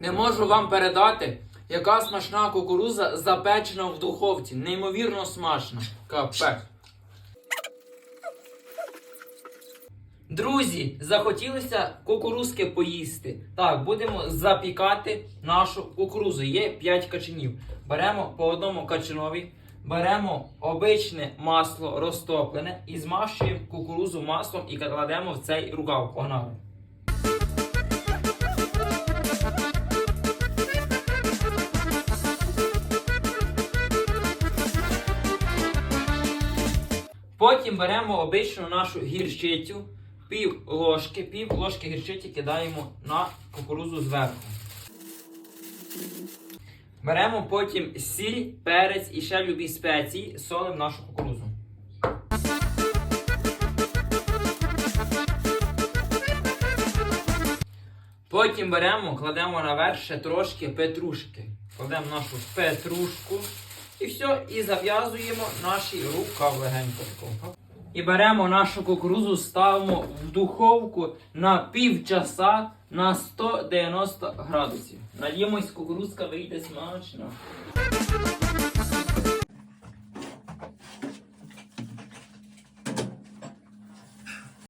Не можу вам передати, яка смачна кукуруза запечена в духовці. Неймовірно смачна. Капець. Друзі, захотілося кукурузки поїсти. Так, будемо запікати нашу кукурузу. Є 5 качанів. Беремо по одному качанові, беремо обичне масло розтоплене і змащуємо кукурузу маслом і кладемо в цей рукав. Погнали. Потім беремо обичну нашу гірчицю, пів ложки, пів ложки гірчиці кидаємо на кукурузу зверху. Беремо потім сіль, перець і ще любі спеції, солимо нашу кукурузу. Потім беремо, кладемо наверх ще трошки петрушки. Кладемо нашу петрушку і все, і зав'язуємо наші рукав легенько. І беремо нашу кукурузу, ставимо в духовку на півчаса на 190 градусів. Надіємось, кукурузка вийде смачно.